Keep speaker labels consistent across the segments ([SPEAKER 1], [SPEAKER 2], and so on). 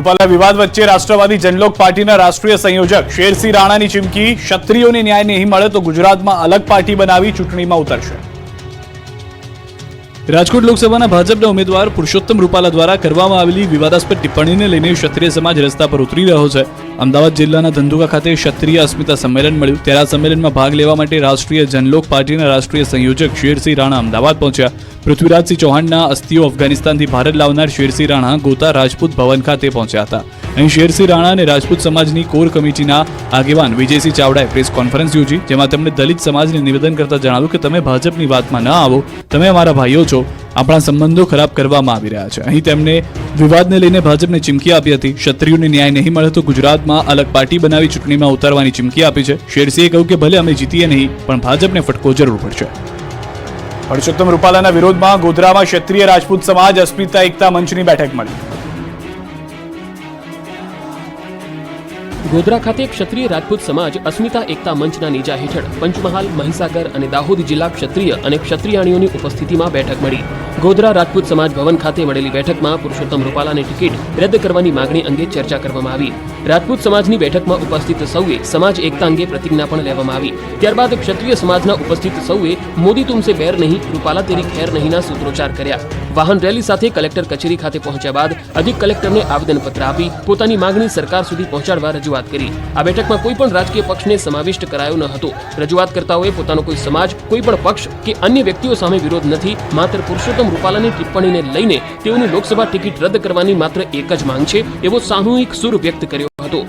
[SPEAKER 1] રૂપાલા વિવાદ વચ્ચે રાષ્ટ્રવાદી જનલોક પાર્ટીના રાષ્ટ્રીય સંયોજક શેરસિંહ રાણાની ચીમકી ક્ષત્રિયોને ન્યાય નહીં મળે તો ગુજરાતમાં અલગ પાર્ટી બનાવી ચૂંટણીમાં ઉતરશે. રાજકોટ લોકસભાના ભાજપના ઉમેદવાર પુરુષોત્તમ રૂપાલા દ્વારા કરવામાં આવેલી વિવાદાસ્પદ ટિપ્પણીને લઈને ક્ષત્રિય સમાજ રસ્તા પર ઉતરી રહ્યો છે. અમદાવાદ જિલ્લાના ધંધુકા ખાતે ક્ષત્રિય અસ્મિતા સંમેલન મળ્યું. ત્યારે આ સંમેલનમાં ભાગ લેવા માટે રાષ્ટ્રીય જનલોક પાર્ટીના રાષ્ટ્રીય સંયોજક શેરસિંહ રાણા અમદાવાદ પહોંચ્યા. પૃથ્વીરાજસિંહ ચૌહાણના અસ્થિઓ અફઘાનિસ્તાનથી ભારત લાવનાર શેરસિંહ રાણા ગોતા રાજપૂત ભવન ખાતે પહોંચ્યા હતા. અહીં શેરસિંહ રાણા અને રાજપૂત સમાજની કોર કમિટીના આગેવાન વિજયસિંહ ચાવડાએ પ્રેસ કોન્ફરન્સ યોજી, જેમાં તેમણે દલિત સમાજને નિવેદન કરતા જણાવ્યું કે, તમે ભાજપની વાતમાં ન આવો. તમે અમારા ભાઈઓ છો. આપણા સંબંધો ખરાબ કરવામાં આવી રહ્યા છે. અહીં તેમણે વિવાદને લઈને ભાજપને ચીમકી આપી હતી. ક્ષત્રિયોને ન્યાય નહીં મળે તો ગુજરાતમાં અલગ પાર્ટી બનાવી ચૂંટણીમાં ઉતારવાની ચીમકી આપી છે. શેરસિંહે કહ્યું કે ભલે અમે જીતીએ નહીં, પણ ભાજપને ફટકો જરૂર પડશે. પરસોત્તમ રૂપાલાના વિરોધમાં ગોધરામાં ક્ષત્રિય રાજપૂત સમાજ અસ્મિતા એકતા મંચની બેઠક મળી.
[SPEAKER 2] ગોધરા ખાતે ક્ષત્રિય રાજપૂત સમાજ અસ્મિતા એકતા મંચના નીચા હેઠળ પંચમહાલ, મહીસાગર અને દાહોદ જિલ્લા ક્ષત્રિય અને ક્ષત્રિયાણીઓની ઉપસ્થિતિમાં બેઠક મળી. ગોધરા રાજપૂત સમાજ ભવન ખાતે મળેલી બેઠકમાં પુરુષોત્તમ રૂપાલાની ટિકિટ રદ કરવાની માગણી અંગે ચર્ચા કરવામાં આવી. રાજપૂત સમાજની બેઠકમાં ઉપસ્થિત સૌએ સમાજ એકતા અંગે પ્રતિજ્ઞા પણ લેવામાં આવી. ત્યારબાદ ક્ષત્રિય સમાજના ઉપસ્થિત સૌએ મોદી તુમસે બેર નહીં, રૂપાલા તેરી ખેર નહીંના સૂત્રોચ્ચાર કર્યા. વાહન રેલી સાથે કલેક્ટર કચેરી ખાતે પહોંચ્યા બાદ અધિક કલેક્ટરને આવેદનપત્ર આપી પોતાની માંગણી સરકાર સુધી પહોંચાડવા રજૂઆત કરી. આ બેઠકમાં કોઈ પણ રાજકીય પક્ષને સમાવિષ્ટ કરાયો ન હતો. રજૂઆત કરતાઓએ પોતાનો કોઈ સમાજ, કોઈ પણ પક્ષ કે અન્ય વ્યક્તિઓ સામે વિરોધ નથી, માત્ર પુરુષોત્તમ રૂપાલાની ટિપ્પણીને લઈને તેઓની લોકસભા ટિકિટ રદ કરવાની માત્ર એક જ માંગ છે, એવો સામૂહિક સુર વ્યક્ત કર્યો હતો.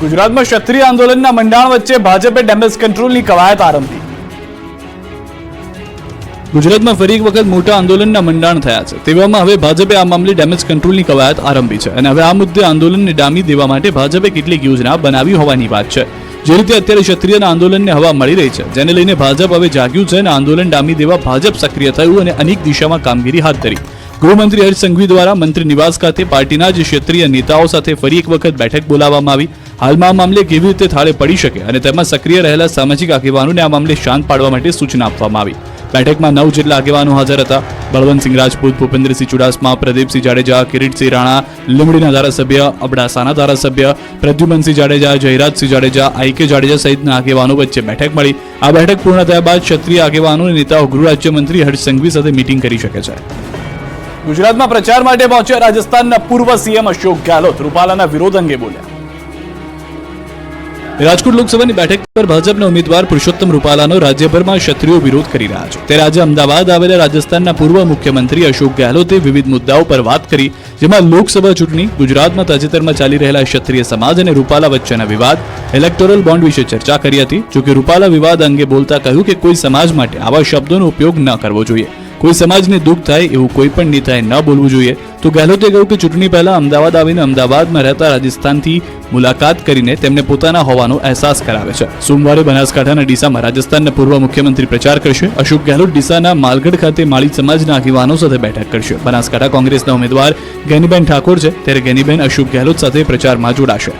[SPEAKER 1] ગુજરાતમાં ક્ષત્રિય આંદોલનના મંડાણ વચ્ચે ભાજપે ડેમેજ કંટ્રોલની કવાયત આરંભી. ગુજરાતમાં ફરી એક વખત મોટા આંદોલનના મંડાણ થયા છે. તેવામાં હવે ભાજપે આ મામલે ડેમેજ કંટ્રોલની કવાયત આરંભી છે અને હવે આ મુદ્દે આંદોલનને ડામી દેવા માટે ભાજપે કેટલીક યોજના બનાવી હોવાની વાત છે. જે રીતે અત્યારે ક્ષત્રિયના આંદોલનને હવા મળી રહી છે, જેને લઈને ભાજપ હવે જાગ્યું છે અને આંદોલન ડામી દેવા ભાજપ સક્રિય થયું અને અનેક દિશામાં કામગીરી હાથ ધરી. ગૃહમંત્રી હર્ષ સંઘવી દ્વારા મંત્રી નિવાસ ખાતે પાર્ટીના જ ક્ષેત્રીય નેતાઓ સાથે ફરી એક વખત બેઠક બોલાવવામાં આવી. હાલમાં આ મામલે કેવી રીતે થાળે પડી શકે અને તેમાં સક્રિય રહેલા સામાજિક આગેવાનોને આ મામલે શાંત પાડવા માટે સૂચના આપવામાં આવી. બેઠકમાં નવ જેટલા આગેવાનો હાજર હતા. બળવંતસિંહ રાજપૂત, ભૂપેન્દ્રસિંહ ચુડાસમા, પ્રદીપસિંહ જાડેજા, કિરીટસિંહ રાણા, લીંબડીના ધારાસભ્ય, અબડાસાના ધારાસભ્ય, પ્રદ્યુમનસિંહ જાડેજા, જયરાજસિંહ જાડેજા આઈકે જાડેજા સહિતના આગેવાનો વચ્ચે બેઠક મળી. આ બેઠક પૂર્ણ થયા બાદ ક્ષત્રિય આગેવાનો અને નેતાઓ ગૃહ રાજ્યમંત્રી હર્ષ સંઘવી સાથે મીટિંગ કરી શકે છે. ગુજરાતમાં પ્રચાર માટે પહોંચ્યા રાજસ્થાનના પૂર્વ સીએમ અશોક ગેહલોત. રૂપાલાના વિરોધ અંગે બોલ્યા. રાજકોટ લોકસભાની બેઠક પર ભાજપના ઉમેદવાર પુરુષોત્તમ રૂપાલાનો રાજ્યભરમાં ક્ષત્રિયો વિરોધ કરી રહ્યા છે. ત્યારે આજે અમદાવાદ આવેલા રાજસ્થાનના પૂર્વ મુખ્યમંત્રી અશોક ગેહલોતે વિવિધ મુદ્દાઓ પર વાત કરી, જેમાં લોકસભા ચૂંટણી, ગુજરાતમાં તાજેતરમાં ચાલી રહેલા ક્ષત્રિય સમાજ અને રૂપાલા વચ્ચેના વિવાદ ઇલેક્ટોરલ બોન્ડ વિશે ચર્ચા કરી હતી, જોકે રૂપાલા વિવાદ અંગે બોલતા કહ્યું કે કોઈ સમાજ માટે આવા શબ્દોનો ઉપયોગ ન કરવો જોઈએ. કોઈ સમાજને દુઃખ થાય એવું કોઈ પણ નેતાએ ન બોલવું જોઈએ, તો ગેહલોતે કહ્યું કે ચૂંટણી પહેલા અમદાવાદ આવીને અમદાવાદમાં રહેતા રાજસ્થાનથી મુલાકાત કરીને તેમને પોતાના હોવાનો અહેસાસ કરાવે છે. સોમવારે બનાસકાંઠાના ડીસામાં રાજસ્થાનના પૂર્વ મુખ્યમંત્રી પ્રચાર કરશે. અશોક ગેહલોત ડીસાના માલગઢ ખાતે માળી સમાજના આગેવાનો સાથે બેઠક કરશે. બનાસકાંઠા કોંગ્રેસના ઉમેદવાર ગેનીબેન ઠાકોર છે, ત્યારે ગેનીબેન અશોક ગેહલોત સાથે પ્રચારમાં જોડાશે.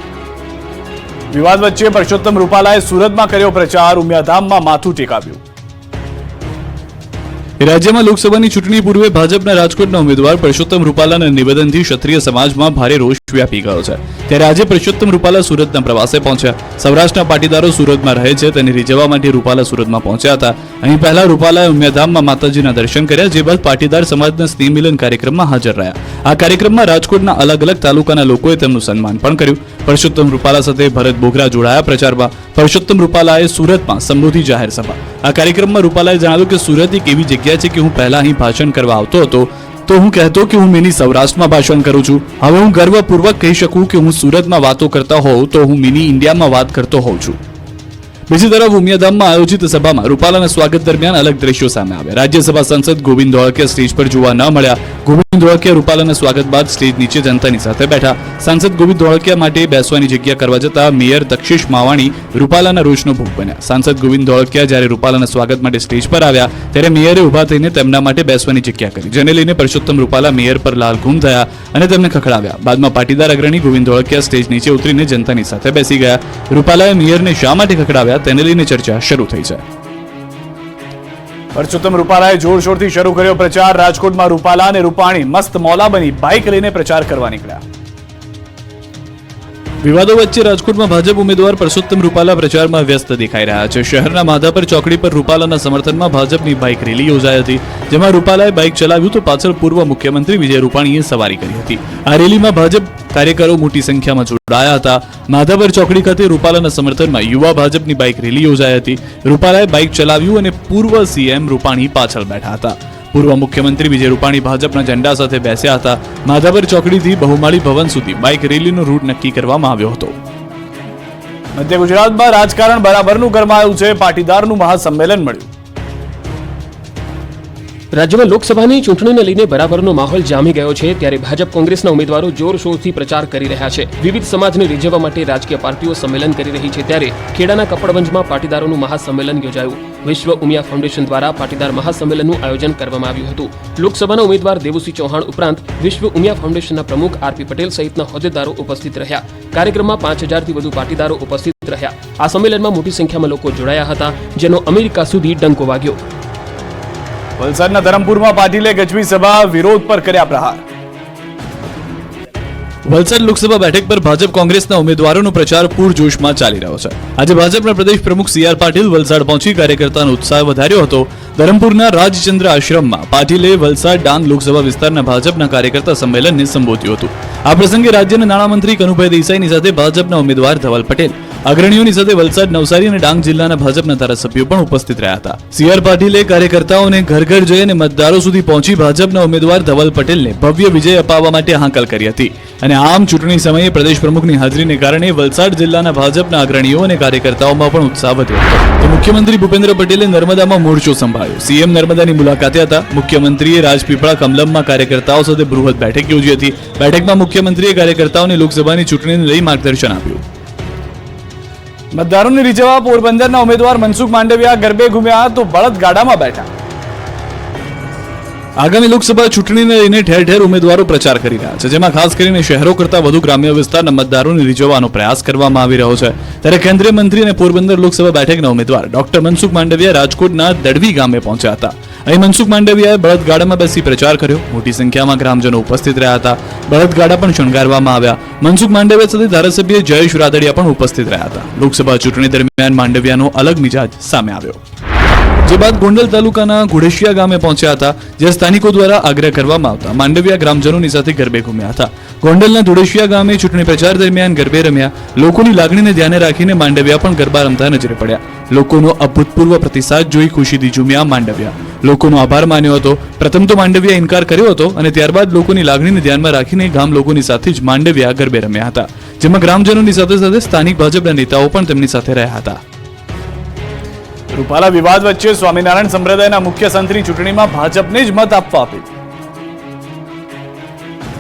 [SPEAKER 1] વિવાદ વચ્ચે પરસોત્તમ રૂપાલાએ સુરતમાં કર્યો પ્રચાર. ઉમિયાધામમાં માથું ટેકાવ્યું. રાજ્યમાં લોકસભાની ચૂંટણી પૂર્વે ભાજપના રાજકોટના ઉમેદવાર પરસોત્તમ રૂપાલાના નિવેદનથી ક્ષત્રિય સમાજમાં ભારે રોષ વ્યાપી ગયો છે. ત્યારે આજે પરસોત્તમ રૂપાલા સુરતના પ્રવાસે પહોંચ્યા. સૌરાષ્ટ્રના પાટીદારો સુરતમાં રહે છે, તેને રીઝવવા માટે રૂપાલા સુરતમાં પહોંચ્યા હતા. અહીં પહેલા રૂપાલાએ ઉમિયાધામમાં માતાજીના દર્શન કર્યા, જે બાદ પાટીદાર સમાજના સ્નેહ મિલન કાર્યક્રમમાં હાજર રહ્યા. આ કાર્યક્રમમાં રાજકોટના અલગ અલગ તાલુકાના લોકોએ તેમનું સન્માન પણ કર્યું. પરસોત્તમ રૂપાલા સાથે ભરત બોગરા જોડાયા પ્રચારમાં. પરસોત્તમ રૂપાલાએ સુરતમાં સંબોધી જાહેર સભા. આ કાર્યક્રમમાં રૂપાલાએ જણાવ્યું કે સુરત એક એવી જગ્યા છે કે હું પહેલા અહીં ભાષણ કરવા આવતો હતો, તો હું કહેતો કે હું મિની સૌરાષ્ટ્રમાં ભાષણ કરું છું. હવે હું ગર્વપૂર્વક કહી શકું કે હું સુરતમાં વાતો કરતા હોઉં, તો હું મિની ઇન્ડિયામાં વાત કરતો હોઉં છું. બીજી તરફ ઉમિયાધામમાં આયોજિત સભામાં રૂપાલાના સ્વાગત દરમિયાન અલગ દ્રશ્યો સામે આવ્યા. રાજ્યસભા સાંસદ ગોવિંદ ધોળકિયા સ્ટેજ પર જોવા ન મળ્યા. ગોવિંદ ધોળકિયા રૂપાલાના સ્વાગત બાદ સ્ટેજ નીચે જનતાની સાથે બેઠા. સાંસદ ગોવિંદ ધોળકિયા માટે બેસવાની જગ્યા કરવા જતા મેયર તક્ષિશ માવાણી રૂપાલાના રોષનો ભોગ બન્યા. સાંસદ ગોવિંદ ધોળકિયા જ્યારે રૂપાલાના સ્વાગત માટે સ્ટેજ પર આવ્યા, ત્યારે મેયરે ઊભા થઈને તેમના માટે બેસવાની જગ્યા કરી. જેને લઈને પરસોત્તમ રૂપાલા મેયર પર લાલ ઘૂમ થયા અને તેમને ખખડાવ્યા. બાદમાં પાટીદાર અગ્રણી ગોવિંદ ધોળકિયા સ્ટેજ નીચે ઉતરીને જનતાની સાથે બેસી ગયા. રૂપાલાએ મેયરને શા માટે ખખડાવ્યા? તેને લઈને ચર્ચા શરૂ થઈ છે. પરસોત્તમ રૂપાલાએ જોરશોરથી શરૂ કર્યો પ્રચાર. રાજકોટમાં રૂપાલા અને રૂપાણી મસ્ત મોલા બની. બાઇક લઈને પ્રચાર કરવા નીકળ્યા. વિવાદો વચ્ચે રાજકોટમાં ભાજપ ઉમેદવાર પરસોત્તમ રૂપાલા પ્રચારમાં વ્યસ્ત દેખાઈ રહ્યા છે. શહેરના માધાપર ચોકડી પર રૂપાલાના સમર્થનમાં ભાજપની બાઇક રેલી યોજાઈ હતી, જેમાં રૂપાલાએ બાઇક ચલાવ્યું તો પાછળ પૂર્વ મુખ્યમંત્રી વિજય રૂપાણીએ સવારી કરી હતી. આ રેલીમાં ભાજપ કાર્યકરો મોટી સંખ્યામાં જોડાયા હતા. માધાપર ચોકડી ખાતે રૂપાલાના સમર્થનમાં યુવા ભાજપની બાઇક રેલી યોજાઈ હતી. રૂપાલાએ બાઇક ચલાવ્યું અને પૂર્વ સીએમ રૂપાણી પાછળ બેઠા હતા. પૂર્વ મુખ્યમંત્રી વિજય રૂપાણી ભાજપના ઝંડા સાથે બેસ્યા હતા. માધાપર ચોકડીથી બહુમાળી ભવન સુધી બાઇક રેલીનો રૂટ નક્કી કરવામાં આવ્યો હતો. મધ્ય ગુજરાતમાં રાજકારણ બરાબરનું ગરમાયું છે. પાટીદારનું મહાસંમેલન મળ્યું.
[SPEAKER 2] રાજ્યમાં લોકસભાની ચૂંટણીને લઈને બરાબરનો માહોલ જામી ગયો છે. ત્યારે ભાજપ કોંગ્રેસના ઉમેદવારો જોરશોરથી પ્રચાર કરી રહ્યા છે. વિવિધ સમાજને રીઝવવા માટે રાજકીય પાર્ટીઓ સંમેલન કરી રહી છે. ત્યારે ખેડાના કપડવંજમાં પાટીદારોનું મહાસંમેલન યોજાયું. વિશ્વ ઉમિયા ફાઉન્ડેશન દ્વારા પાટીદાર મહાસંમેલનનું આયોજન કરવામાં આવ્યું હતું. લોકસભાના ઉમેદવાર દેવુસિંહ ચૌહાણ ઉપરાંત વિશ્વ ઉમિયા ફાઉન્ડેશનના પ્રમુખ આરપી પટેલ સહિતના હોદ્દેદારો ઉપસ્થિત રહ્યા. કાર્યક્રમમાં પાંચ હજારથી વધુ પાટીદારો ઉપસ્થિત રહ્યા. આ સંમેલનમાં મોટી સંખ્યામાં લોકો જોડાયા હતા, જેનો અમેરિકા સુધી ડંકો વાગ્યો.
[SPEAKER 1] વલસાડના ધરમપુરમાં પાટીલે ગજવી સભા વિરોધ પર કર્યા પ્રહાર. વલસાડ લોકસભા બેઠક પર ભાજપ કોંગ્રેસના ઉમેદવારોનો પ્રચાર પૂરજોશમાં ચાલી રહ્યો છે. આજે ભાજપના પ્રદેશ પ્રમુખ સી આર પાટીલ વલસાડ પહોંચી કાર્યકર્તાનો ઉત્સાહ વધાર્યો હતો. ધરમપુરના રાજચંદ્ર આશ્રમમાં પાટીલે વલસાડ ડાંગ લોકસભા વિસ્તારના ભાજપના કાર્યકર્તા સંમેલનને સંબોધ્યું હતું. આ પ્રસંગે રાજ્યના નાણામંત્રી કનુભાઈ દેસાઈની સાથે ભાજપના ઉમેદવાર ધવલ પટેલ અગ્રણીઓની સાથે વલસાડ, નવસારી અને ડાંગ જિલ્લાના ભાજપના ધારાસભ્યો પણ ઉપસ્થિત રહ્યા હતા. સી આર પાટીલે કાર્યકર્તાઓને ઘર ઘર જઈ અને મતદારો સુધી પહોંચી ભાજપના ઉમેદવાર ધવલ પટેલને ભવ્ય વિજય અપાવવા માટે હાંકલ કરી હતી. અને આમ ચૂંટણી સમયે પ્રદેશ પ્રમુખની હાજરીને કારણે વલસાડ જિલ્લાના ભાજપના અગ્રણીઓ અને કાર્યકર્તાઓમાં પણ ઉત્સાહ વધ્યો હતો. મુખ્યમંત્રી ભૂપેન્દ્ર પટેલે નર્મદામાં મોરચો સંભાળ્યો. સીએમ નર્મદાની મુલાકાતે હતા. મુખ્યમંત્રીએ રાજપીપળા, કમલમમાં કાર્યકર્તાઓ સાથે બૃહદ બેઠક યોજી હતી. બેઠકમાં મુખ્યમંત્રીએ કાર્યકર્તાઓને લોકસભાની ચૂંટણીને લઈ માર્ગદર્શન આપ્યું. મતદારોને રીઝવવા પોરબંદરના ઉમેદવાર મનસુખ માંડવિયા ગરબે ઘૂમ્યા તો બળદ ગાડામાં બેઠા. આગામી લોકસભા ચૂંટણીને લઈને ઠેર ઠેર ઉમેદવારો પ્રચાર કરી રહ્યા છે, જેમાં ખાસ કરીને શહેરો કરતાં વધુ ગ્રામ્ય વિસ્તારના મતદારોને રીઝવવાનો પ્રયાસ કરવામાં આવી રહ્યો છે. ત્યારે કેન્દ્રીય મંત્રી અને પોરબંદર લોકસભા બેઠકના ઉમેદવાર ડોક્ટર મનસુખ માંડવિયા રાજકોટના દડવી ગામે પહોંચ્યા હતા. અહીં મનસુખ માંડવિયાએ બળદગાડામાં બેસી પ્રચાર કર્યો. મોટી સંખ્યામાં ગ્રામજનો ઉપસ્થિત રહ્યા હતા. બળદગાડા પણ શણગારવામાં આવ્યા. મનસુખ માંડવિયા સાથે ધારાસભ્ય જયેશ રાદડિયા પણ ઉપસ્થિત રહ્યા હતા. લોકસભા ચૂંટણી દરમિયાન માંડવિયાનો અલગ મિજાજ સામે આવ્યો. જે બાદ ગોંડલ તાલુકાના ઘોડેશિયા ગામે પહોંચ્યા હતા, જ્યાં સ્થાનિકો દ્વારા આગ્રહ કરવામાં આવતા. માંડવિયા ગ્રામજનોની સાથે ગરબે ઘૂમ્યા હતા. ગોંડલના ધોડેશિયા ગામે ચૂંટણી પ્રચાર દરમિયાન ગરબે રમ્યા. લોકોની લાગણીને ધ્યાને રાખીને માંડવિયા પણ ગરબા રમતા નજરે પડ્યા. લોકોનો અભૂતપૂર્વ પ્રતિસાદ જોઈ ખુશીથી ઝૂમ્યા માંડવિયા. લોકોનો આભાર માન્યો હતો. પ્રથમ તો માંડવિયા ઇનકાર કર્યો હતો અને ત્યારબાદ લોકોની લાગણીને ધ્યાનમાં રાખીને ગામ લોકોની સાથે જ માંડવિયા ગરબે રમ્યા હતા. જેમાં ગ્રામજનોની સાથે સાથે સ્થાનિક ભાજપના નેતાઓ પણ તેમની સાથે રહ્યા હતા. રૂપાલા વિવાદ વચ્ચે સ્વામિનારાયણ સંપ્રદાયના મુખ્ય સંતની ચૂંટણીમાં ભાજપને જ મત આપવા અપીલ.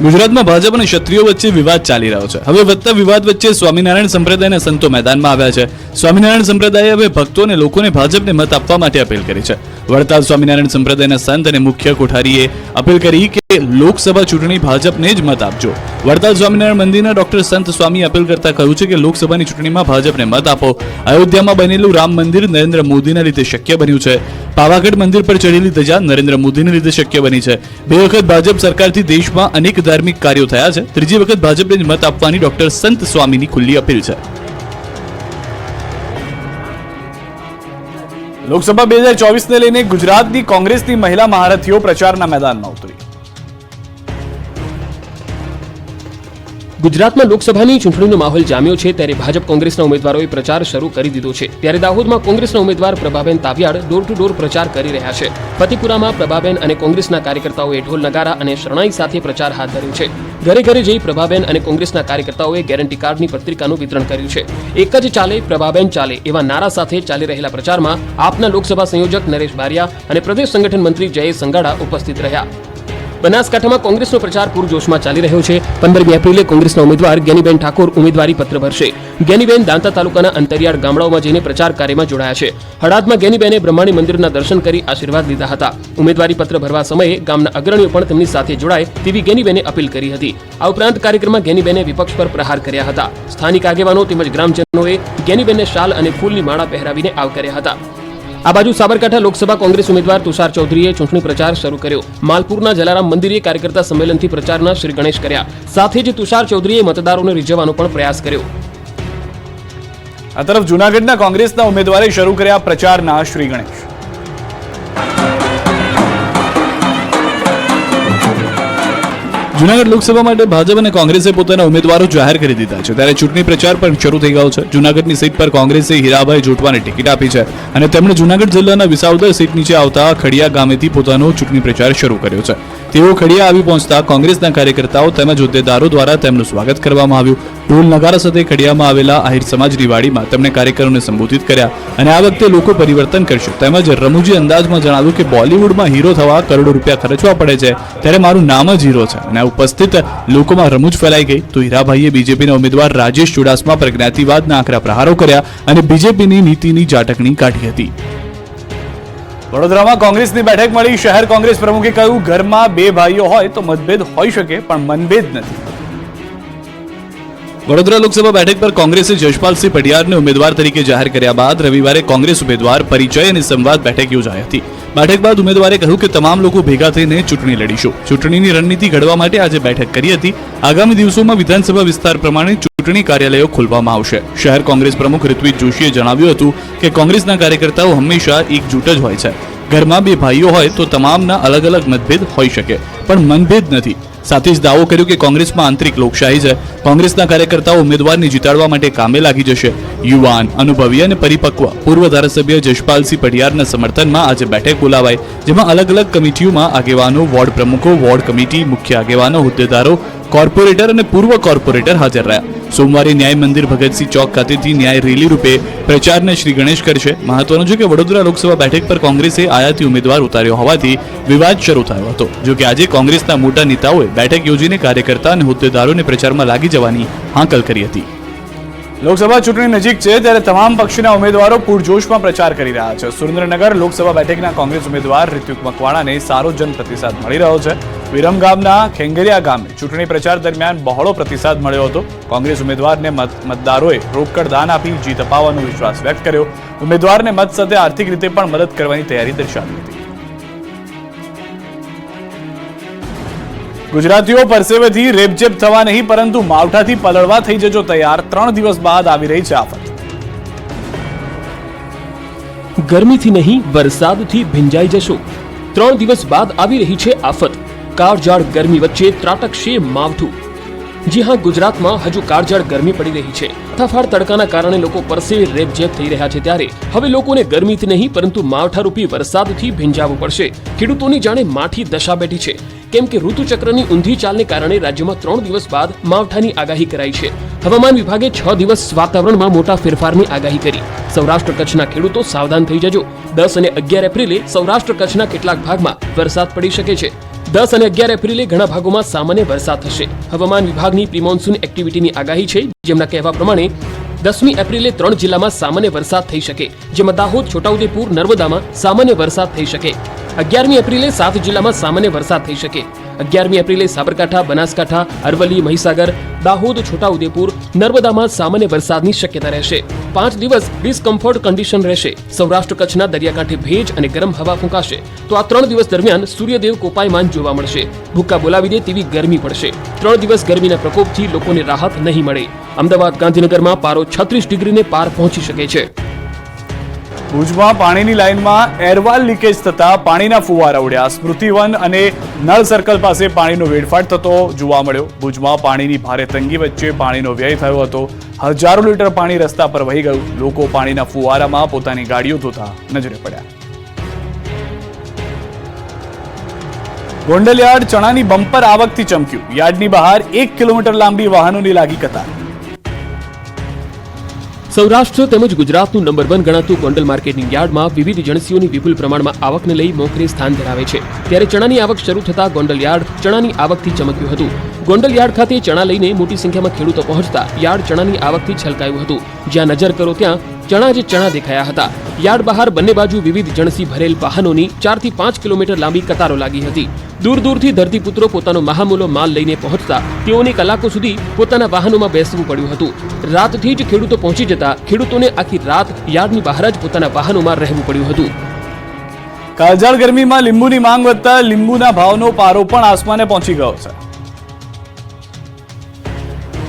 [SPEAKER 1] ગુજરાતમાં ભાજપ અને ક્ષત્રિયો વચ્ચે વિવાદ ચાલી રહ્યો છે. હવે વધતા વિવાદ વચ્ચે સ્વામિનારાયણ સંપ્રદાયના સંતો મેદાનમાં આવ્યા છે. સ્વામિનારાયણ સંપ્રદાયે હવે ભક્તો અને લોકોને ભાજપને મત આપવા માટે અપીલ કરી છે. વડતાલ સ્વામિનારાયણ સંપ્રદાયના સંત અને મુખ્ય કોઠારીએ અપીલ કરી કે લોકસભા ચૂંટણી ભાજપને જ મત આપજો. વડતાલ સ્વામિનારાયણ મંદિરના ડોક્ટર સંત સ્વામી અપીલ કરતા કહ્યું છે કે લોકસભાની ચૂંટણીમાં ભાજપને મત આપો. અયોધ્યામાં બનેલું રામ મંદિર નરેન્દ્ર મોદીના લીધે શક્ય બન્યું છે. પાવાગઢ મંદિર પર ચડેલી ધજા નરેન્દ્ર મોદીને લીધે શક્ય બની છે. બે વખત ભાજપ સરકારથી દેશમાં અનેક ધાર્મિક કાર્યો થયા છે. ત્રીજી વખત ભાજપને મત આપવાની ડોક્ટર સંત સ્વામીની ખુલ્લી અપીલ છે. લોકસભા બે હજાર ચોવીસને લઈને ગુજરાતની કોંગ્રેસની મહિલા મહારથીઓ પ્રચારના મેદાનમાં ઉતરી.
[SPEAKER 2] ગુજરાતમાં લોકસભાની ચૂંટણીનો માહોલ જામ્યો છે ત્યારે ભાજપ કોંગ્રેસના ઉમેદવારોએ પ્રચાર શરૂ કરી દીધો છે. ત્યારે દાહોદમાં કોંગ્રેસના ઉમેદવાર Prabhaben Taviyad door to door પ્રચાર કરી રહ્યા છે. ફતેપુરામાં પ્રભાબેન અને કોંગ્રેસના કાર્યકર્તાઓએ ઢોલ નગારા અને શરણાઈ સાથે પ્રચાર હાથ ધર્યો છે. ઘરે ઘરે જઈ પ્રભાબેન અને કોંગ્રેસના કાર્યકર્તાઓએ ગેરંટી કાર્ડની પત્રિકાનું વિતરણ કર્યું છે. એક જ ચાલે, પ્રભાબેન ચાલે એવા નારા સાથે ચાલી રહેલા પ્રચારમાં આપના લોકસભા સંયોજક નરેશ બારિયા અને પ્રદેશ સંગઠન મંત્રી જયેશ સંગાડા ઉપસ્થિત રહ્યા. બનાસકાંઠામાં કોંગ્રેસનો પ્રચાર પૂરજોશમાં ચાલી રહ્યો છે. પંદરમી એપ્રિલે કોંગ્રેસના ઉમેદવાર જ્ઞાનીબેન ઠાકોર ઉમેદવારી પત્ર ભરશે. જ્ઞાનીબેન દાંતા તાલુકાના અંતરિયાળ ગામડાઓમાં જઈને પ્રચાર કાર્યમાં જોડાયા છે. હળાદમાં જ્ઞાનીબેને બ્રહ્માણી મંદિરના દર્શન કરી આશીર્વાદ લીધા હતા. ઉમેદવારી પત્ર ભરવા સમયે ગામના અગ્રણીઓ પણ તેમની સાથે જોડાય તેવી જ્ઞાનીબેને અપીલ કરી હતી. આ ઉપરાંત કાર્યક્રમમાં જ્ઞાનીબેને વિપક્ષ પર પ્રહાર કર્યા હતા. સ્થાનિક આગેવાનો તેમજ ગ્રામજનોએ જ્ઞાનીબેનને શાલ અને ફૂલની માળા પહેરાવીને આવકાર્યા હતા. આ બાજુ સાબરકાંઠા લોકસભા કોંગ્રેસ ઉમેદવાર તુષાર ચૌધરીએ ચૂંટણી પ્રચાર શરૂ કર્યો. માલપુરના જલારામ મંદિરે કાર્યકર્તા સંમેલનથી પ્રચારના શ્રી ગણેશ કર્યા. સાથે જ તુષાર ચૌધરીએ મતદારોને રીઝવવાનો પણ પ્રયાસ કર્યો.
[SPEAKER 1] આ તરફ જૂનાગઢના કોંગ્રેસના ઉમેદવારે શરૂ કર્યા પ્રચારના શ્રી ગણેશ. જૂનાગઢ લોકસભા માટે ભાજપ અને કોંગ્રેસે પોતાના ઉમેદવારો જાહેર કરી દીધા છે. ત્યારે ચૂંટણી પ્રચાર પણ શરૂ થઈ ગયો છે. જુનાગઢની સીટ પર કોંગ્રેસે હીરાભાઈ જોટવાને ટિકિટ આપી છે અને તેમણે જુનાગઢ જિલ્લાના વિસાવદર સીટ નીચે આવતા ખડિયા ગામેથી પોતાનો ચૂંટણી પ્રચાર શરૂ કર્યો છે. તેઓ ખડિયા આવી પહોંચતા કોંગ્રેસના કાર્યકર્તાઓ તેમજ હોદ્દેદારો દ્વારા તેમનું સ્વાગત કરવામાં આવ્યું. ઢોલ નગારા સાથે ખડિયામાં આવેલા આહિર સમાજની વાડીમાં તેમણે કાર્યકરોને સંબોધિત કર્યા અને આ વખતે લોકો પરિવર્તન કરશે. તેમજ રમૂજી અંદાજમાં જણાવ્યું કે બોલિવૂડમાં હીરો થવા કરોડો રૂપિયા ખર્ચવા પડે છે. ત્યારે મારું નામ જ હીરો છે અને ઉપસ્થિત લોકોમાં રમૂજ ફેલાઈ ગઈ. તો હીરાભાઈએ બીજેપીના ઉમેદવાર રાજેશ ચુડાસમા પર જ્ઞાતિવાદના આકરા પ્રહારો કર્યા અને બીજેપીની નીતિની જાટકણી કાઢી હતી. વડોદરામાં કોંગ્રેસની બેઠક મળી. શહેર કોંગ્રેસ પ્રમુખે કહ્યું, ઘરમાં બે ભાઈઓ હોય તો મતભેદ હોઈ શકે, પણ મનભેદ નથી. વડોદરા લોકસભા બેઠક પર કોંગ્રેસે જશપાલસિંહ પઢિયારને ઉમેદવાર તરીકે જાહેર કર્યા બાદ રવિવારે કોંગ્રેસ ઉમેદવાર પરિચય અને સંવાદ બેઠક યોજાઈ હતી. બેઠક બાદ ઉમેદવારે કહ્યું કે તમામ લોકો ભેગા થઈને ચૂંટણી લડીશું. ચૂંટણીની રણનીતિ ઘડવા માટે આજે બેઠક કરી હતી. આગામી દિવસોમાં વિધાનસભા વિસ્તાર પ્રમાણે ચૂંટણી કાર્યાલયો ખોલવામાં આવશે. શહેર કોંગ્રેસ પ્રમુખ ઋત્વિક જોશીએ જણાવ્યું હતું કે કોંગ્રેસના કાર્યકર્તાઓ હંમેશા એકજૂટ જ હોય છે. ઘરમાં બે ભાઈઓ હોય તો તમામના અલગ અલગ મતભેદ હોઈ શકે, પણ મનભેદ નથી. સાથે જ દાવો કર્યો કે કોંગ્રેસમાં આંતરિક લોકશાહી છે. કોંગ્રેસના કાર્યકર્તાઓ ઉમેદવારને જીતાડવા માટે કામે લાગી જશે. યુવાન, અનુભવી અને પરિપક્વ પૂર્વ ધારાસભ્ય જશપાલસિંહ પઢિયારના સમર્થનમાં આજે બેઠક બોલાવાઈ, જેમાં અલગ અલગ કમિટીઓમાં આગેવાનો, વોર્ડ પ્રમુખો, વોર્ડ કમિટી, મુખ્ય આગેવાનો, હોદ્દેદારો, કોર્પોરેટર અને પૂર્વ કોર્પોરેટર હાજર રહ્યા. સોમવારે ન્યાય મંદિર ભગતસિંહ ચોક ખાતેથી ન્યાય રેલી રૂપે પ્રચારને શ્રી ગણેશ કરશે. મહત્વનું છે કે વડોદરા લોકસભા બેઠક પર કોંગ્રેસે આયાતી ઉમેદવાર ઉતાર્યો હોવાથી વિવાદ શરૂ થયો હતો. જો કે આજે કોંગ્રેસના મોટા નેતાઓએ બેઠક યોજીને કાર્યકર્તા અને હોદ્દેદારોને પ્રચારમાં લાગી જવાની હાંકલ કરી હતી. લોકસભા ચૂંટણી નજીક છે ત્યારે તમામ પક્ષના ઉમેદવારો પૂરજોશમાં પ્રચાર કરી રહ્યા છે. સુરેન્દ્રનગર લોકસભા બેઠકના કોંગ્રેસ ઉમેદવાર ઋત્વિક મકવાણાને સારો જન પ્રતિસાદ મળી રહ્યો છે. વિરમગામના ખેંગરિયા ગામે ચૂંટણી પ્રચાર દરમિયાન બહોળો પ્રતિસાદ મળ્યો હતો. કોંગ્રેસ ઉમેદવારને મત- મતદારોએ રોકડ દાન આપી જીત અપાવવાનો વિશ્વાસ વ્યક્ત કર્યો. ઉમેદવારને મત સાથે આર્થિક રીતે પણ મદદ કરવાની તૈયારી દર્શાવી હતી. ગુજરાતીઓ પરસેવેથી રેપઝેપ થવા નહીં, પરંતુ માવઠાથી પલળવા થઈ જજો તૈયાર. ત્રણ દિવસ બાદ આવી રહી છે આફત.
[SPEAKER 2] ગરમીથી નહીં, વરસાદથી ભીંજાઈ જશો. ત્રણ દિવસ બાદ આવી રહી છે આફત. કાળજાળ ગરમી વચ્ચે ત્રાટકશે માવઠું. જી હા, ગુજરાતમાં હજુ કાળજાળ ગરમી પડી રહી છે. તફાડ તડકાના કારણે લોકો પરસે રેપઝેપ થઈ રહ્યા છે ત્યારે. હવે લોકોને ગરમીથી નહીં, પરંતુ માવઠારૂપી વરસાદથી ભીંજાવવું પડશે. ખેડૂતોની જાણે માઠી દશા બેઠી છે. કેમ કે ઋતુચક્રની ઊંધી ચાલને કારણે રાજ્યમાં ત્રણ દિવસ બાદ માવઠાની આગાહી કરાઈ છે. હવામાન વિભાગે છ દિવસ વાતાવરણમાં મોટા ફેરફારની આગાહી કરી. સૌરાષ્ટ્ર કચ્છના ખેડૂતો સાવધાન થઈ જજો. દસ અને અગિયાર એપ્રિલે સૌરાષ્ટ્ર કચ્છના કેટલાક ભાગમાં વરસાદ પડી શકે છે. દસ અને અગિયાર એપ્રિલે ઘણા ભાગોમાં સામાન્ય વરસાદ થશે. હવામાન વિભાગની પ્રિમોન્સૂન એક્ટિવિટીની આગાહી છે, જેમના કહેવા પ્રમાણે દસમી એપ્રિલે ત્રણ જિલ્લામાં સામાન્ય વરસાદ થઈ શકે, જેમાં દાહોદ, છોટાઉદેપુર, નર્મદામાં સામાન્ય વરસાદ થઈ શકે. અગિયારમી એપ્રિલે સાત જિલ્લામાં સામાન્ય વરસાદ થઈ શકે. અગિયારમી એપ્રિલે સાબરકાંઠા, બનાસકાંઠા, અરવલ્લી, મહીસાગર, દાહોદ, છોટાઉદેપુર નર્મદામાં સામાન્ય વરસાદની શક્યતા રહેશે. પાંચ દિવસ ડિસ્કમ્ફર્ટ કન્ડિશન રહેશે. સૌરાષ્ટ્ર કચ્છના દરિયાકાંઠે ભેજ અને ગરમ હવા ફૂંકાશે. તો આ ત્રણ દિવસ દરમિયાન સૂર્યદેવ કોપાયમાન જોવા મળશે. ભૂક્કા બોલાવી દે તેવી ગરમી પડશે. ત્રણ દિવસ ગરમીના પ્રકોપથી લોકોને રાહત નહીં મળે. અમદાવાદ ગાંધીનગરમાં પારો છત્રીસ ડિગ્રીને પાર પહોંચી શકે છે.
[SPEAKER 1] ભુજમાં પાણીની લાઇનમાં એરવાલ લીકેજ થતા પાણીના ફુવારા ઉડ્યા. સ્મૃતિવન અને નળ સર્કલ પાસે પાણીનો વેડફાટ થતો જોવા મળ્યો. ભુજમાં પાણીની ભારે તંગી વચ્ચે પાણીનો વ્યય થયો હતો. હજારો લીટર પાણી રસ્તા પર વહી ગયું. લોકો પાણીના ફુવારામાં પોતાની ગાડીઓ ધોતા નજરે પડ્યા. ગોંડલ યાર્ડ ચણાની બમ્પર આવકથી ચમક્યું. યાર્ડની બહાર એક કિલોમીટર લાંબી વાહનોની લાગી કતાર.
[SPEAKER 2] સૌરાષ્ટ્ર તેમજ ગુજરાતનું નંબર વન ગણાતું ગોંડલ માર્કેટિંગ યાર્ડમાં વિવિધ એજન્સીઓની વિપુલ પ્રમાણમાં આવકને લઈ મોખરે સ્થાન ધરાવે છે. ત્યારે ચણાની આવક શરૂ થતા ગોંડલ યાર્ડ ચણાની આવકથી ચમક્યું હતું. ગોંડલ યાર્ડ ખાતે ચણા લઈને મોટી સંખ્યામાં ખેડૂતો પહોંચતા યાર્ડ ચણાની આવકથી છલકાયું હતું. જ્યાં નજર કરો ત્યાં ચણા જ ચણા દેખાયા હતા. યાર્ડ બહાર બંને બાજુ વિવિધ જણસી ભરેલ વાહનોની ચારથી પાંચ કિલોમીટર લાંબી કતારો લાગી હતી. દૂર દૂરથી ધરતીપુત્રો પોતાનો મહામૂલો માલ લઈને પહોંચતા તેઓને કલાકો સુધી પોતાના વાહનોમાં બેસવું પડ્યું હતું. રાતથી જ ખેડૂતો પહોંચી જતા ખેડૂતોને આખી રાત યાર્ડની બહાર જ પોતાના વાહનોમાં રહેવું પડ્યું હતું.
[SPEAKER 1] કાળઝાળ ગરમીમાં લીંબુની માંગ વધતા લીંબુના ભાવનો પારો પણ આસમાને પહોંચી ગયો છે.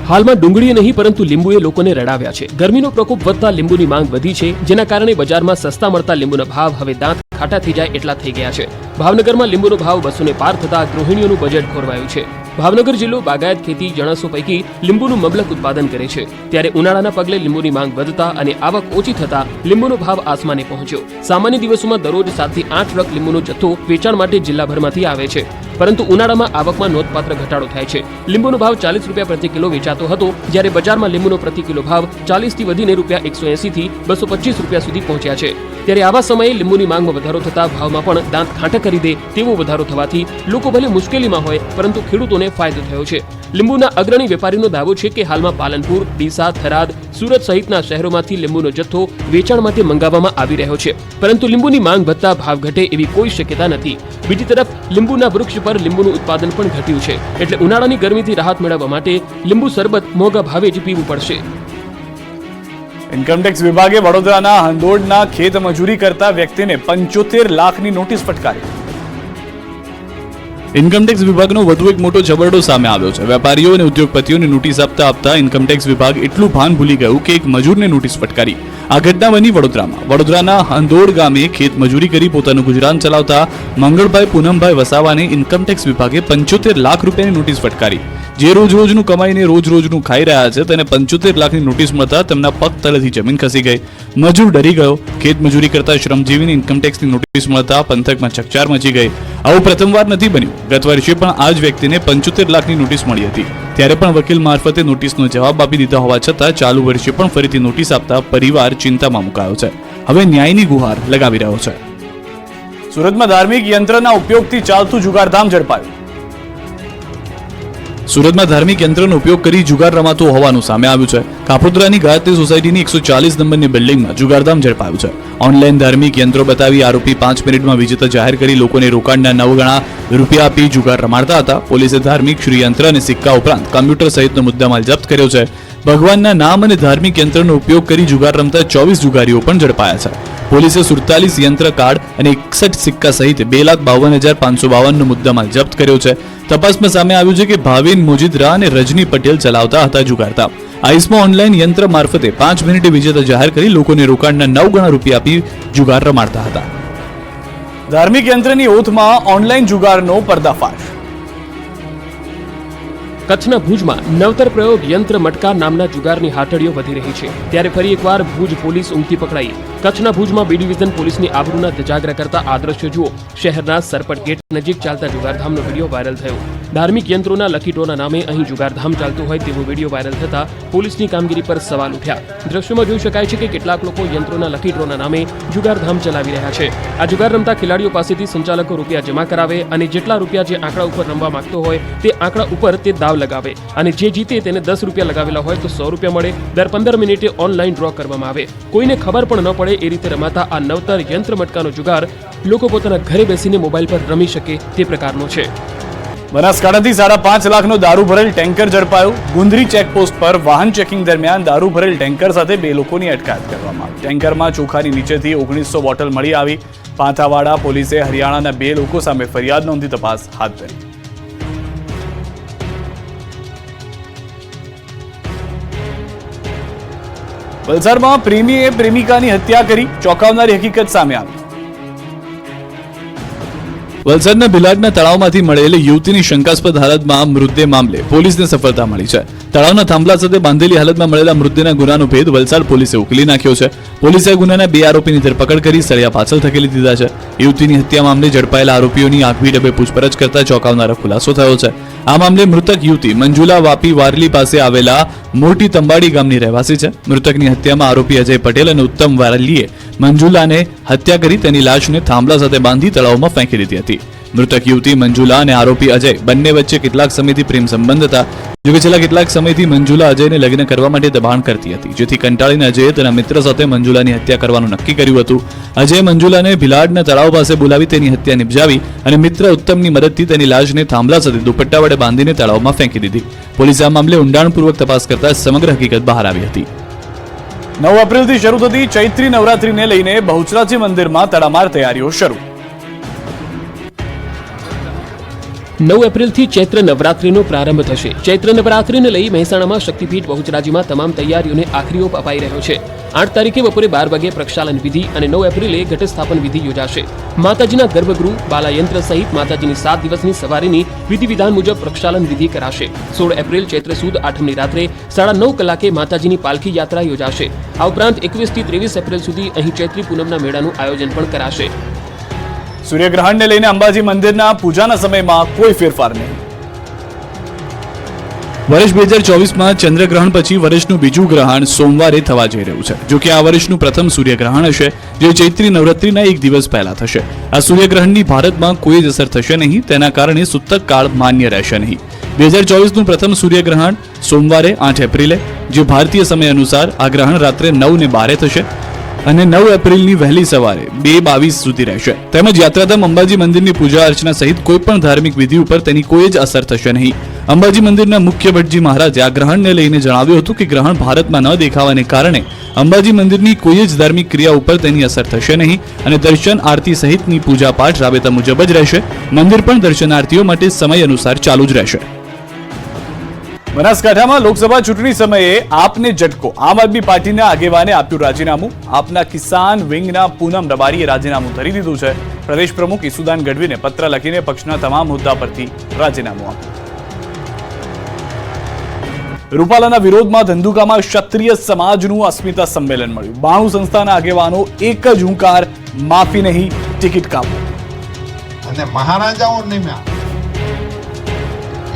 [SPEAKER 2] હાલમાં ડુંગળીએ નહીં, પરંતુ લીંબુએ લોકોને રડાવ્યા છે. ગરમીનો પ્રકોપ વધતા લીંબુની માંગ વધી છે, જેના કારણે બજારમાં સસ્તા મળતા લીંબુના ભાવ હવે દાંત ખાટા થઈ જાય એટલા થઈ ગયા છે. ભાવનગરમાં લીંબુનો ભાવ બસોને પાર થતા ગૃહિણીઓનું બજેટ ખોરવાયું છે. ભાવનગર જિલ્લો બાગાયત ખેતી જણસો પૈકી લીંબુનું મબલક ઉત્પાદન કરે છે. ત્યારે ઉનાળાના પગલે લીંબુની માંગ વધતા અને આવક ઓછી થતા લીંબુનો ભાવ આસમાને પહોંચ્યો. સામાન્ય દિવસોમાં દરરોજ સાતથી આઠ ટ્રક લીંબુનો જથ્થો વેચાણ માટે જિલ્લાભરમાંથી આવે છે. પરંતુ ઉનાળામાં આવકમાં નોંધપાત્ર ઘટાડો થાય છે. લીંબુનો ભાવ ચાલીસ રૂપિયા પ્રતિ કિલો વેચાતો હતો, જ્યારે બજારમાં લીંબુનો પ્રતિ કિલો ભાવ ચાલીસથી વધીને રૂપિયા એકસો એંસીથી બસો પચીસ રૂપિયા સુધી પહોંચ્યા છે. ત્યારે આવા સમયે લીંબુની માંગમાં વધારો થતા ભાવમાં પણ દાંત ખાંટા કરી દે તેવો વધારો થવાથી લોકો ભલે મુશ્કેલીમાં હોય, પરંતુ ખેડૂતોને ફાયદો થયો છે. લીંબુના અગ્રણી વેપારીનો દાવો છે કે હાલમાં પાલનપુર, ડીસા, થરાદ સુરત સહિતના શહેરોમાંથી લીંબુનો જથ્થો વેચાણ માટે મંગાવવામાં આવી રહ્યો છે. પરંતુ લીંબુની માંગ વધતા ભાવ ઘટે એવી કોઈ શક્યતા નથી. બીજી તરફ, લીંબુના વૃક્ષ પર લીંબુનું ઉત્પાદન પણ ઘટ્યું છે. એટલે ઉનાળાની ગરમીથી રાહત મેળવવા માટે લીંબુ શરબત મોંઘા ભાવે જ પીવું પડશે.
[SPEAKER 1] ઇન્કમટેક્સ વિભાગે વડોદરાના હંદોડના ખેત મજૂરી કરતા વ્યક્તિને પંચોતેર લાખની નોટિસ ફટકારી. ઇન્કમટેક્સ વિભાગનો વધુ એક મોટો જબરડો સામે આવ્યો છે. વેપારીઓ અને ઉદ્યોગપતિઓને નોટિસ આપતા આપતા ઇન્કમટેક્સ વિભાગ એટલું ભાન ભૂલી ગયું કે એક મજૂરને નોટિસ ફટકારી. આ ઘટના બની વડોદરામાં. વડોદરાના હંદોડ ગામે ખેત મજૂરી કરી પોતાનું ગુજરાન ચલાવતા મંગળભાઈ પૂનમભાઈ વસાવાને ઇન્કમટેક્સ વિભાગે પંચોતેર લાખ રૂપિયાની નોટિસ ફટકારી. જે રોજ રોજનું કમાઈને રોજ રોજનું ખાઈ રહ્યા છે, તેને પંચોતેર લાખની નોટિસ મળતા તેમના પગ તળેથી જમીન ખસી ગઈ. મજૂર ડરી ગયો. ખેત મજૂરી કરતા શ્રમજીવીની ઇન્કમટેક્સની નોટિસ મળતા પંથકમાં ચકચાર મચી ગઈ. આવું પ્રથમવાર નથી બન્યું. ગત વર્ષે પણ આ જ વ્યક્તિને પંચોતેર લાખની નોટિસ મળી હતી. ત્યારે પણ વકીલ મારફતે નોટિસનો જવાબ આપી દીધા હોવા છતાં ચાલુ વર્ષે પણ ફરીથી નોટિસ આપતા પરિવાર ચિંતામાં મુકાયો છે. હવે ન્યાયની ગુહાર લગાવી રહ્યો છે. સુરતમાં ધાર્મિક યંત્રના ઉપયોગથી ચાલતું જુગારધામ ઝડપાયું. સુરતમાં ધાર્મિક યંત્રનો ઉપયોગ કરી જુગાર રમાતો હોવાનું સામે આવ્યું છે. કાપોદ્રાની ગાયત્રી સોસાયટીની એકસો ચાલીસ નંબરની બિલ્ડિંગમાં જુગારધામ ઝડપાયું છે. ઓનલાઈન ધાર્મિક યંત્રો બતાવી આરોપી પાંચ મિનિટમાં વિજેતા જાહેર કરી લોકોને રોકાણના નવ ગણા રૂપિયા આપી જુગાર રમાડતા હતા. પોલીસે ધાર્મિક શ્રીયંત્ર અને સિક્કા ઉપરાંત કમ્પ્યુટર સહિતનો મુદ્દામાલ જપ્ત કર્યો છે. ભગવાનના નામ અને ધાર્મિક યંત્રનો ઉપયોગ કરી જુગાર રમતા ચોવીસ જુગારીઓ પણ ઝડપાયા છે. પોલીસે સુડતાલીસ યંત્ર કાર્ડ અને એકસઠ સિક્કા સહિત બે લાખ બાવન હજાર પાંચસો બાવનનો મુદ્દામાલ જપ્ત કર્યો છે. તપાસમાં સામે આવ્યું છે કે ભાવિન મોજીદ્રા અને રજની પટેલ ચલાવતા હતા જુગારતા. આઈસમાં ઓનલાઈન યંત્ર મારફતે પાંચ મિનિટે વિજેતા જાહેર કરી લોકોને રોકાણના નવ ગણા રૂપિયા આપી જુગાર રમાડતા હતા. ધાર્મિક યંત્રની ઓથમાં ઓનલાઈન જુગારનો પર્દાફાશ.
[SPEAKER 2] કચ્છના ભુજમાં નવતર પ્રયોગ યંત્ર મટકા નામના જુગારની હાટડીઓ વધી રહી છે. ત્યારે ફરી એકવાર ભુજ પોલીસ ઊંઘતી પકડાઈ. કચ્છના ભુજમાં બી ડિવિઝન પોલીસની આબરૂના ધજાગરા કરતા આ દ્રશ્યો જુઓ. શહેરના સરપટ ગેટ નજીક ચાલતા જુગારધામનો વીડિયો વાયરલ થયો. ધાર્મિક યંત્રોના લકીટોના નામે અહીં જુગારધામ ચાલતું હોય તેવો વીડિયો વાયરલ થતા પોલીસની કામગીરી પર સવાલ ઉઠ્યા. દ્રશ્યોમાં જોઈ શકાય છે કે કેટલાક લોકો યંત્રોના લકીટોના નામે જુગારધામ ચલાવી રહ્યા છે. આ જુગાર રમતા ખેલાડીઓ પાસેથી સંચાલકો રૂપિયા જમા કરાવે અને જેટલા રૂપિયા જે આંકડા ઉપર રમવા માંગતો હોય તે આંકડા ઉપર તે દાવ લગાવે અને જે જીતે તેને દસ રૂપિયા લગાવેલા હોય તો સો રૂપિયા મળે. દર પંદર મિનિટે ઓનલાઈન ડ્રો કરવામાં આવે. કોઈને ખબર પણ ન પડે એ રીતે રમાતા આ નવતર યંત્ર મટકાનો જુગાર લોકો પોતાના ઘરે બેસીને મોબાઈલ પર રમી શકે તે પ્રકારનો છે.
[SPEAKER 1] બનાસકાંઠાથી સાડા પાંચ લાખનો દારૂ ભરેલ ટેન્કર ઝડપાયું. ગુંદરી ચેકપોસ્ટ પર વાહન ચેકિંગ દરમિયાન દારૂ ભરેલ ટેન્કર સાથે બે લોકોની અટકાયત કરવામાં આવી. ટેન્કરમાં ચોખાની નીચેથી ઓગણીસો બોટલ મળી આવી. પાંથાવાડા પોલીસે હરિયાણાના બે લોકો સામે ફરિયાદ નોંધી તપાસ હાથ ધરી. વલસાડમાં પ્રેમીએ પ્રેમિકાની હત્યા કરી. ચોંકાવનારી હકીકત સામે આવી. વલસાડના ભિલાડના તળાવમાંથી મળેલી યુવતીની શંકાસ્પદ હાલતમાં મૃતદેહ મામલે પોલીસને સફળતા મળી છે. તળાવના થાંભલા સાથે બાંધેલી હાલતમાં મળેલા મૃતદેહના ગુનાનો ભેદ વલસાડ પોલીસે ઉકેલી નાખ્યો છે. પોલીસે ગુનાના બે આરોપીની ધરપકડ કરી સળિયા પાછળ ધકેલી દીધા છે. યુવતીની હત્યા મામલે ઝડપાયેલા આરોપીઓની આગવી ડબે પૂછપરછ કરતા ચોંકાવનારો ખુલાસો થયો છે. આ મામલે મૃતક યુવતી મંજુલા વાપી વારલી પાસે આવેલા મોટી તંબાડી ગામની રહેવાસી છે. મૃતકની હત્યામાં આરોપી અજય પટેલ અને ઉત્તમ વારલીએ મંજુલાને હત્યા કરી તેની લાશને થાંભલા સાથે બાંધી તળાવમાં ફેંકી દીધી હતી. મૃતક યુવતી મંજુલા અને આરોપી અજય બંને વચ્ચે કેટલાક સમયથી પ્રેમ સંબંધ હતા જોકે છેલ્લા કેટલાક સમયથી મંજુલા અજયને લગ્ન કરવા માટે દબાણ કરતી હતી, જેથી કંટાળીને અજયે તેના મિત્ર સાથે મંજુલાની હત્યા કરવાનું નક્કી કર્યું હતું. અજયે મંજુલાને ભિલાડના તળાવ પાસે બોલાવી તેની હત્યા નિપજાવી અને મિત્ર ઉત્તમની મદદથી તેની લાશને થાંભલા સાથે દુપટ્ટા વડે બાંધીને તળાવમાં ફેંકી દીધી. પોલીસે આ મામલે ઊંડાણપૂર્વક તપાસ કરતા સમગ્ર હકીકત બહાર આવી હતી.
[SPEAKER 3] નવ એપ્રિલથી શરૂ થતી ચૈત્રી નવરાત્રીને લઈને બહુચરાજી મંદિરમાં તડામાર તૈયારીઓ શરૂ.
[SPEAKER 2] નવ એપ્રિલથી ચૈત્ર નવરાત્રીનો પ્રારંભ થશે. ચૈત્ર નવરાત્રીને લઈ મહેસાણામાં શક્તિપીઠ બહુચરાજીમાં તમામ તૈયારીઓને આખરી ઓપ અપાઈ રહ્યો છે. આઠ તારીખે બપોરે બાર વાગે પ્રક્ષાલન વિધિ અને નવ એપ્રિલે ઘટસ્થાપન વિધિ યોજાશે. માતાજીના ગર્ભગૃહ, બાલાયંત્ર સહિત માતાજીની સાત દિવસની સવારીની વિધિ વિધાન મુજબ પ્રક્ષાલન વિધિ કરાશે. સોળ એપ્રિલ ચૈત્ર સુદ આઠમની રાત્રે સાડા નવ કલાકે માતાજીની પાલખી યાત્રા યોજાશે. આ ઉપરાંત એકવીસથી ત્રેવીસ એપ્રિલ સુધી અહીં ચૈત્રી પૂનમના મેળાનું આયોજન પણ કરાશે.
[SPEAKER 3] સૂર્યગ્રહણને લઈને અંબાજી મંદિરના પૂજાના સમયમાં કોઈ ફેરફાર નહીં.
[SPEAKER 1] વર્ષ બે હજાર ચોવીસમાં ચંદ્રગ્રહણ પછી વર્ષનું બીજું ગ્રહણ સોમવારે થવા જઈ રહ્યું છે જો કે આ વર્ષનું પ્રથમ સૂર્યગ્રહણ હશે, જે ચૈત્રી નવરાત્રીના એક દિવસ પહેલા થશે. આ સૂર્યગ્રહણની ભારતમાં કોઈ જ અસર થશે નહીં, તેના કારણે સૂતક કાળ માન્ય રહેશે નહીં. બે હજાર ચોવીસનું પ્રથમ સૂર્યગ્રહણ સોમવારે આઠ એપ્રિલે, જે ભારતીય સમય અનુસાર આ ગ્રહણ રાત્રે નવ ને બારે થશે અને નવ એપ્રિલની વહેલી સવારે બે બાવીસ સુધી રહેશે. તેમજ યાત્રાધામ અંબાજી મંદિરની પૂજા અર્ચના સહિત કોઈ પણ ધાર્મિક વિધિ ઉપર તેની કોઈ જ અસર થશે નહીં. અંબાજી મંદિરના મુખ્ય ભટ્ટજી મહારાજે આ ગ્રહણને લઈને જણાવ્યું હતું કે ગ્રહણ ભારતમાં ન દેખાવાને કારણે અંબાજી મંદિરની કોઈ જ ધાર્મિક ક્રિયા ઉપર તેની અસર થશે નહીં અને દર્શન આરતી સહિતની પૂજા પાઠ રાબેતા મુજબ જ રહેશે. મંદિર પણ દર્શનાર્થીઓ માટે સમય અનુસાર ચાલુ જ રહેશે.
[SPEAKER 3] બનાસકાંઠામાં લોકસભા ચૂંટણી સમયે આપને ઝટકો. આમ આદમી પાર્ટીના આગેવાને આપ્યું રાજીનામું. આપના કિસાન વિંગના પૂનમ રબારીએ રાજીનામું ધરી દીધું છે. પ્રદેશ પ્રમુખ ઈસુદાન ગઢવીને પત્ર લખીને પક્ષના તમામ મુદ્દા પરથી રાજીનામું આપ્યું. રૂપાલાના વિરોધમાં ધંધુકામાં ક્ષત્રિય સમાજનું અસ્મિતા સંમેલન મળ્યું. બાણું સંસ્થાના આગેવાનો એક જ હુંકાર, માફી નહીં, ટિકિટ કાપો.
[SPEAKER 4] અને મહારાજાઓ નિમ્યા.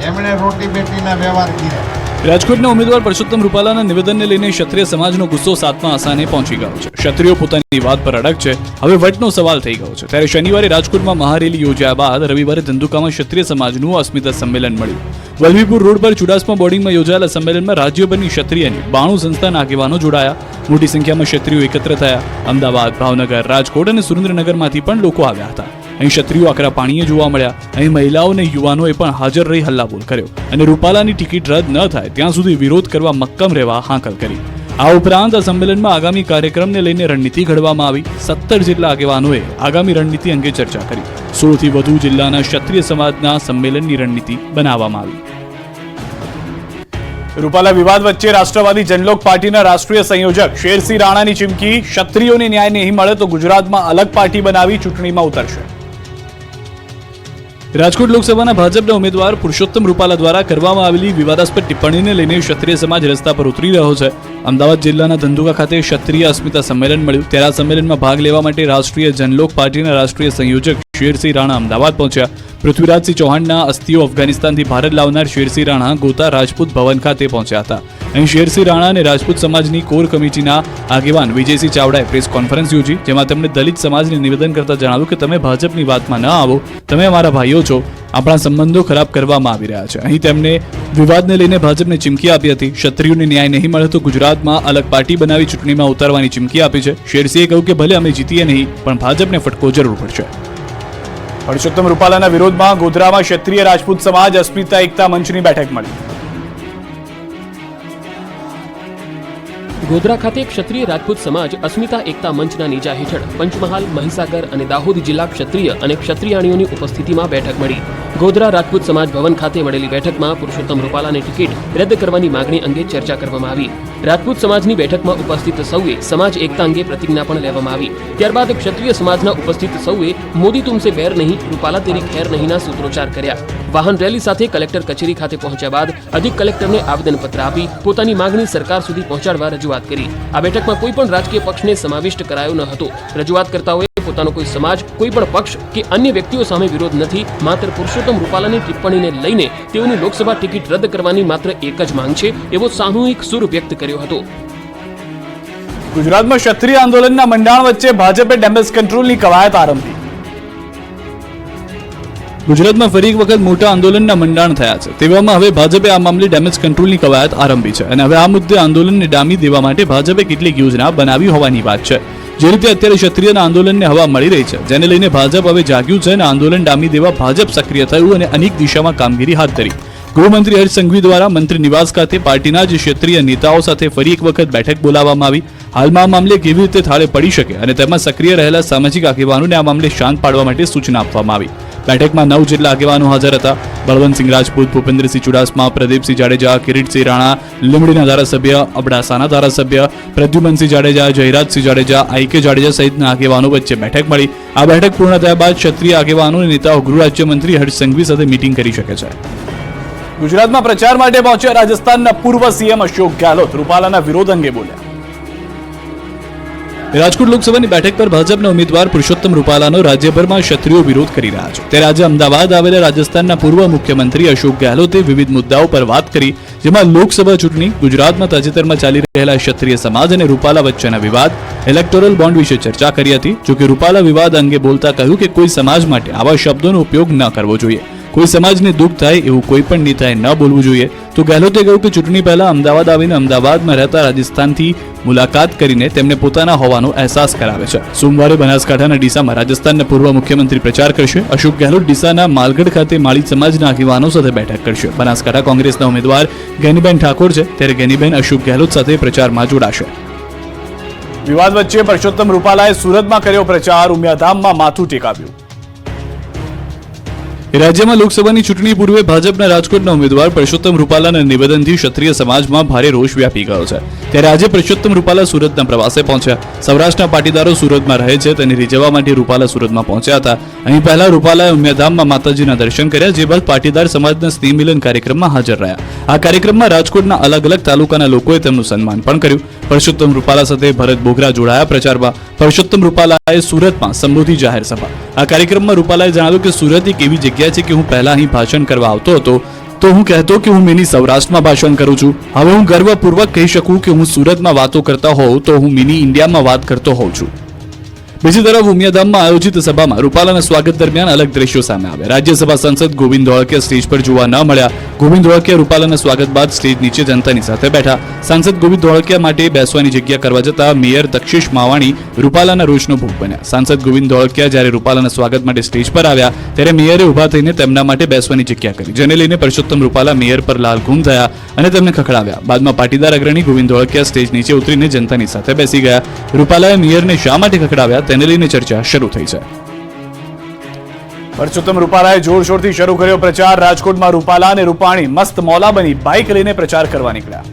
[SPEAKER 4] એમણે રોટી બેટીના વ્યવહાર કર્યા.
[SPEAKER 1] રાજકોટના ઉમેદવાર પરસોત્તમ રૂપાલાના નિવેદનને લઈને ક્ષત્રિય સમાજનો ગુસ્સો સાતમા આસાને પહોંચી ગયો છે. ક્ષત્રિયો પોતાની વાત પર અડગ છે. હવે વટનો સવાલ થઈ ગયો છે. ત્યારે શનિવારે રાજકોટમાં મહારેલી યોજાયા બાદ રવિવારે ધંધુકામાં ક્ષત્રિય સમાજનું અસ્મિતા સંમેલન મળ્યું. વલભીપુર રોડ પર ચુડાસમા બોર્ડિંગમાં યોજાયેલા સંમેલનમાં રાજ્યભરની ક્ષત્રિયની બાણું સંસ્થાના આગેવાનો જોડાયા. મોટી સંખ્યામાં ક્ષત્રિયો એકત્ર થયા. અમદાવાદ, ભાવનગર, રાજકોટ અને સુરેન્દ્રનગરમાંથી પણ લોકો આવ્યા હતા. અહીં ક્ષત્રિયો આકરા પાણીએ જોવા મળ્યા. અહીં મહિલાઓ અને યુવાનોએ પણ હાજર રહી હલ્લાબોલ કર્યો અને રૂપાલાની ટિકિટ રદ ન થાય ત્યાં સુધી વિરોધ કરવા મક્કમ રહેવા હાંકલ કરી. આ ઉપરાંત આ સંમેલનમાં આગામી કાર્યક્રમને લઈને રણનીતિ ઘડવામાં આવી. સત્તર જેટલા આગેવાનોએ આગામી રણનીતિ અંગે ચર્ચા કરી. સોળથી વધુ જિલ્લાના ક્ષત્રિય સમાજના સંમેલનની રણનીતિ બનાવવામાં આવી.
[SPEAKER 3] રૂપાલા વિવાદ વચ્ચે રાષ્ટ્રવાદી જનલોક પાર્ટીના રાષ્ટ્રીય સંયોજક શેરસિંહ રાણાની ચીમકી ક્ષત્રિયોને ન્યાય નહીં મળે તો ગુજરાતમાં અલગ પાર્ટી બનાવી ચૂંટણીમાં ઉતરશે.
[SPEAKER 1] રાજકોટ લોકસભાના ભાજપના ઉમેદવાર પુરુષોત્તમ રૂપાલા દ્વારા કરવામાં આવેલી વિવાદાસ્પદ ટિપ્પણીને લઈને ક્ષત્રિય સમાજ રસ્તા પર ઉતરી રહ્યો છે. અમદાવાદ જિલ્લાના ધંધુકા ખાતે ક્ષત્રિય અસ્મિતા સંમેલન મળ્યું. ત્યારે આ સંમેલનમાં ભાગ લેવા માટે રાષ્ટ્રીય જનલોક પાર્ટીના રાષ્ટ્રીય સંયોજક શેરસિંહ રાણા અમદાવાદ પહોંચ્યા. પૃથ્વીરાજસિંહ ચૌહાણના અસ્થિઓ અફઘાનિસ્તાનથી ભારત લાવનાર શેરસિંહ રાણા ગોતા રાજપૂત ભવન ખાતે પહોંચ્યા હતા. અહીં શેરસિંહ રાણા અને રાજપૂત સમાજની કોર કમિટીના આગેવાન વિજયસિંહ ચાવડાએ પ્રેસ કોન્ફરન્સ યોજી, જેમાં તેમણે દલિત સમાજને નિવેદન કરતા જણાવ્યું કે તમે ભાજપની વાતમાં ન આવો, તમે અમારા ભાઈઓ છો, આપણા સંબંધો ખરાબ કરવામાં આવી રહ્યા છે. અહીં તેમને વિવાદને લઈને ભાજપને ચીમકી આપી હતી. ક્ષત્રિયોને ન્યાય નહીં મળે તો ગુજરાતમાં અલગ પાર્ટી બનાવી ચૂંટણીમાં ઉતારવાની ચીમકી આપી છે. શેરસિંહે કહ્યું કે ભલે અમે જીતીએ નહીં, પણ ભાજપને ફટકો જરૂર પડશે.
[SPEAKER 3] પરસોત્તમ રૂપાલાના વિરોધમાં ગોધરામાં ક્ષત્રિય રાજપૂત સમાજ અસ્મિતા એકતા મંચની બેઠક મળી.
[SPEAKER 2] ગોધરા ખાતે ક્ષત્રિય રાજપૂત સમાજ અસ્મિતા એકતા મંચના નીજા હેઠળ પંચમહાલ, મહીસાગર અને દાહોદ જિલ્લા ક્ષત્રિય અને ક્ષત્રિયાણીઓની ઉપસ્થિતિમાં બેઠક મળી. ગોધરા રાજપૂત સમાજ ભવન ખાતે મળેલી બેઠકમાં પુરુષોત્તમ રૂપાલાની ટિકિટ રદ કરવાની માંગણી અંગે ચર્ચા કરવામાં આવી. રાજપૂત સમાજની બેઠકમાં ઉપસ્થિત સૌએ સમાજ એકતા અંગે પ્રતિજ્ઞા પણ લેવામાં આવી. ત્યારબાદ ક્ષત્રિય સમાજના ઉપસ્થિત સૌએ મોદી તુમસે બેર નહીં, રૂપાલા તેરી ખેર નહીંના સૂત્રોચ્ચાર કર્યા. વાહન રેલી સાથે કલેક્ટર કચેરી ખાતે પહોંચ્યા બાદ અધિક કલેક્ટરને આવેદનપત્ર આપી પોતાની માંગણી સરકાર સુધી પહોંચાડવા રજૂઆત કરી. આ બેઠકમાં કોઈ પણ રાજકીય પક્ષને સમાવિષ્ટ કરાયો ન હતો. રજૂઆત કરતાઓએ પોતાનો કોઈ સમાજ, કોઈ પણ પક્ષ કે અન્ય વ્યક્તિઓ સામે વિરોધ નથી. માત્ર પુરુષોત્તમ રૂપાલાની ટિપ્પણીને લઈને તેઓની લોકસભા ટિકિટ રદ કરવાની માત્ર એક જ માંગ છે, એવો સામૂહિક સુર વ્યક્ત કર્યો હતો.
[SPEAKER 3] ગુજરાતમાં ક્ષત્રિય આંદોલનના મંડાણ વચ્ચે ભાજપે ડેમેજ કંટ્રોલની કવાયત આરંભી.
[SPEAKER 1] ગુજરાતમાં ફરી એક વખત મોટા આંદોલનના મંડાણ થયા છે. તેવામાં હવે ભાજપે આ મામલે ડેમેજ કંટ્રોલની કવાયત આરંભી છે અને હવે આ મુદ્દે આંદોલનને ડામી દેવા માટે ભાજપે કેટલીક યોજના બનાવી હોવાની વાત છે. જે રીતે અત્યારે ક્ષત્રિયના આંદોલનને હવા મળી રહી છે, જેને લઈને ભાજપ હવે જાગ્યું છે અને આંદોલન ડામી દેવા ભાજપ સક્રિય થયું અને અનેક દિશામાં કામગીરી હાથ ધરી. ગૃહમંત્રી હર્ષ સંઘવી દ્વારા મંત્રી નિવાસ ખાતે પાર્ટીના જ ક્ષેત્રીય નેતાઓ સાથે ફરી એક વખત બેઠક બોલાવવામાં આવી. હાલમાં આ મામલે કેવી રીતે થાળે પડી શકે અને તેમાં સક્રિય રહેલા સામાજિક આગેવાનોને આ મામલે શાંત પાડવા માટે સૂચના આપવામાં આવી. બેઠકમાં નવ જેટલા આગેવાનો હાજર હતા. બળવંતસિંહ રાજપૂત, ભૂપેન્દ્રસિંહ ચુડાસમા, પ્રદીપસિંહ જાડેજા, કિરીટસિંહ રાણા, લીંબડીના ધારાસભ્ય, અબડાસાના ધારાસભ્ય, પ્રદ્યુમનસિંહ જાડેજા, જયરાજસિંહ જાડેજા આઈકે જાડેજા સહિતના આગેવાનો વચ્ચે બેઠક મળી. આ બેઠક પૂર્ણ થયા બાદ ક્ષત્રિય આગેવાનો અને નેતાઓ ગૃહ રાજ્યમંત્રી હર્ષ સંઘવી સાથે મીટિંગ કરી શકે છે.
[SPEAKER 3] ગુજરાતમાં પ્રચાર માટે પહોંચ્યા રાજસ્થાનના પૂર્વ સીએમ અશોક ગેહલોત. રૂપાલાના વિરોધ અંગે બોલ્યા.
[SPEAKER 1] રાજકોટ લોકસભાની બેઠક પર ભાજપના ઉમેદવાર પુરુષોત્તમ રૂપાલાનો રાજ્યભરમાં ક્ષત્રિયો વિરોધ કરી રહ્યા છે. ત્યારે આજે અમદાવાદ આવેલા રાજસ્થાનના પૂર્વ મુખ્યમંત્રી અશોક ગેહલોતે વિવિધ મુદ્દાઓ પર વાત કરી, જેમાં લોકસભા ચૂંટણી, ગુજરાતમાં તાજેતરમાં ચાલી રહેલા ક્ષત્રિય સમાજ અને રૂપાલા વચ્ચેના વિવાદ ઇલેક્ટોરલ બોન્ડ વિશે ચર્ચા કરી હતી, જોકે રૂપાલા વિવાદ અંગે બોલતા કહ્યું કે કોઈ સમાજ માટે આવા શબ્દોનો ઉપયોગ ન કરવો જોઈએ. કોઈ સમાજને દુઃખ થાય એવું કોઈ પણ નેતાએ ન બોલવું જોઈએ, તો ગેહલોતે કહ્યું કે ચૂંટણી પહેલા અમદાવાદ આવીને અમદાવાદમાં રહેતા રાજસ્થાનથી મુલાકાત કરીને તેમને પોતાના હોવાનો અહેસાસ કરાવે છે. સોમવારે બનાસકાંઠાના ડીસામાં રાજસ્થાનના પૂર્વ મુખ્યમંત્રી પ્રચાર કરશે. અશોક ગેહલોત ડીસાના માલગઢ ખાતે માળી સમાજના આગેવાનો સાથે બેઠક કરશે. બનાસકાંઠા કોંગ્રેસના ઉમેદવાર ગેનીબેન ઠાકોર છે. ત્યારે ગેનીબેન અશોક ગેહલોત સાથે પ્રચારમાં જોડાશે.
[SPEAKER 3] વિવાદ વચ્ચે પરસોત્તમ રૂપાલાએ સુરતમાં કર્યો પ્રચાર. ઉમિયાધામમાં માથું ટેકાવ્યું.
[SPEAKER 1] રાજ્યમાં લોકસભાની ચૂંટણી પૂર્વે ભાજપના રાજકોટના ઉમેદવાર પરસોત્તમ રૂપાલાના નિવેદનથી ક્ષત્રિય સમાજમાં ભારે રોષ વ્યાપી ગયો છે. ત્યારે આજે પરસોત્તમ રૂપાલા સુરતના પ્રવાસે પહોંચ્યા. સૌરાષ્ટ્રના પાટીદારો સુરતમાં રહે છે, તેને રીઝવવા માટે રૂપાલા સુરતમાં પહોંચ્યા હતા. અહીં પહેલા રૂપાલાએ ઉમિયાધામમાં માતાજીના દર્શન કર્યા, જે બાદ પાટીદાર સમાજના સ્નેહ મિલન કાર્યક્રમમાં હાજર રહ્યા. આ કાર્યક્રમમાં રાજકોટના અલગ અલગ તાલુકાના લોકોએ તેમનું સન્માન પણ કર્યું. પરસોત્તમ રૂપાલા સાથે ભરત બોગરા જોડાયા પ્રચારમાં. પરસોત્તમ રૂપાલાએ સુરતમાં સંબોધી જાહેર સભા. આ કાર્યક્રમમાં રૂપાલાએ જણાવ્યું કે સુરત એક એવી જગ્યા છે કે હું પહેલા અહીં ભાષણ કરવા આવતો હતો, તો હું કહેતો કે હું મિની સૌરાષ્ટ્રમાં ભાષણ કરું છું. હવે હું ગર્વપૂર્વક કહી શકું કે હું સુરતમાં વાતો કરતા હોઉં, તો હું મિની ઇન્ડિયામાં વાત કરતો હોઉં છું. બીજી તરફ ઉમિયાધામમાં આયોજિત સભામાં રૂપાલાના સ્વાગત દરમિયાન અલગ દ્રશ્યો સામે આવ્યા. રાજ્યસભા સાંસદ ગોવિંદ ધોળકિયા સ્ટેજ પર જોવા ન મળ્યા. ગોવિંદ ધોળકિયા રૂપાલાના સ્વાગત બાદ સ્ટેજ નીચે જનતાની સાથે બેઠા. સાંસદ ગોવિંદ ધોળકિયા માટે બેસવાની જગ્યા કરવા જતા મેયર દક્ષિશ માવાણી રૂપાલાના રોષનો ભોગ બન્યા. સાંસદ ગોવિંદ ધોળકિયા જ્યારે રૂપાલાના સ્વાગત માટે સ્ટેજ પર આવ્યા, ત્યારે મેયરે ઊભા થઈને તેમના માટે બેસવાની જગ્યા કરી. જેને લઈને પરસોત્તમ રૂપાલા મેયર પર લાલ ગુમ થયા અને તેમને ખખડાવ્યા. બાદમાં પાટીદાર અગ્રણી ગોવિંદ ધોળકિયા સ્ટેજ નીચે ઉતરીને જનતાની સાથે બેસી ગયા. રૂપાલાએ મેયરને શા માટે ખખડાવ્યા? તેને લઈને ચર્ચા શરૂ થઈ છે.
[SPEAKER 3] પરસોત્તમ રૂપાલાએ જોરશોરથી શરૂ કર્યો પ્રચાર. રાજકોટમાં રૂપાલા અને રૂપાણી મસ્ત મોલા બની બાઇક લઈને પ્રચાર કરવા નીકળ્યા.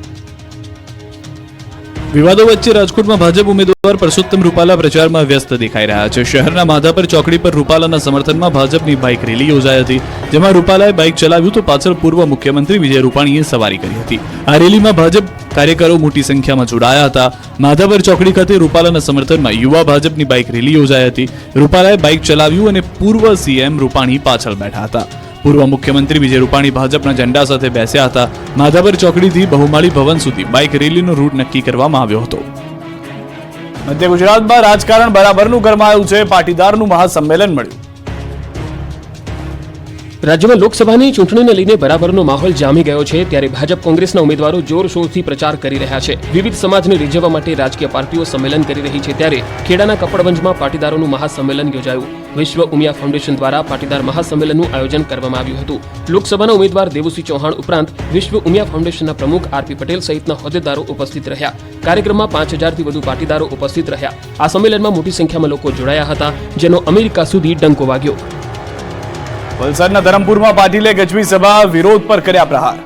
[SPEAKER 1] વિવાદો વચ્ચે રાજકોટમાં ભાજપ ઉમેદવાર પરસોત્તમ રૂપાલા પ્રચારમાં વ્યસ્ત દેખાઈ રહ્યા છે. શહેરના માધાપર ચોકડી પર રૂપાલાના સમર્થનમાં ભાજપની બાઇક રેલી યોજાઈ હતી. જેમાં રૂપાલાએ બાઇક ચલાવ્યું તો પાછળ પૂર્વ મુખ્યમંત્રી વિજય રૂપાણીએ સવારી કરી હતી. આ રેલીમાં ભાજપ કાર્યકરો મોટી સંખ્યામાં જોડાયા હતા. માધાપર ચોકડી ખાતે રૂપાલાના સમર્થનમાં યુવા ભાજપની બાઇક રેલી યોજાઈ હતી. રૂપાલાએ બાઇક ચલાવ્યું અને પૂર્વ સીએમ રૂપાણી પાછળ બેઠા હતા. પૂર્વ મુખ્યમંત્રી વિજય રૂપાણી ભાજપના ઝંડા સાથે બેસ્યા હતા. માધાપર ચોકડીથી બહુમાળી ભવન સુધી બાઇક રેલીનો રૂટ નક્કી કરવામાં આવ્યો હતો.
[SPEAKER 3] મધ્ય ગુજરાતમાં રાજકારણ બરાબરનું ગરમાયું છે. પાટીદારનું મહાસંમેલન મળ્યું.
[SPEAKER 2] રાજ્યમાં લોકસભાની ચૂંટણીને લઈને બરાબરનો માહોલ જામી ગયો છે, ત્યારે ભાજપ કોંગ્રેસના ઉમેદવારો જોરશોરથી પ્રચાર કરી રહ્યા છે. વિવિધ સમાજને રીઝવવા માટે રાજકીય પાર્ટીઓ સંમેલન કરી રહી છે, ત્યારે ખેડાના કપડવંજમાં પાટીદારોનું મહાસંમેલન યોજાયું. વિશ્વ ઉમિયા ફાઉન્ડેશન દ્વારા પાટીદાર મહાસંમેલનનું આયોજન કરવામાં આવ્યું હતું. લોકસભાના ઉમેદવાર દેવુસિંહ ચૌહાણ ઉપરાંત વિશ્વ ઉમિયા ફાઉન્ડેશનના પ્રમુખ આરપી પટેલ સહિતના હોદ્દેદારો ઉપસ્થિત રહ્યા. કાર્યક્રમમાં પાંચ હજારથી વધુ પાટીદારો ઉપસ્થિત રહ્યા. આ સંમેલનમાં મોટી સંખ્યામાં લોકો જોડાયા હતા, જેનો અમેરિકા સુધી ડંકો વાગ્યો.
[SPEAKER 3] વલસાડના ધરમપુરમાં પાટીલે ગજવી સભા વિરોધ પર કર્યા પ્રહાર.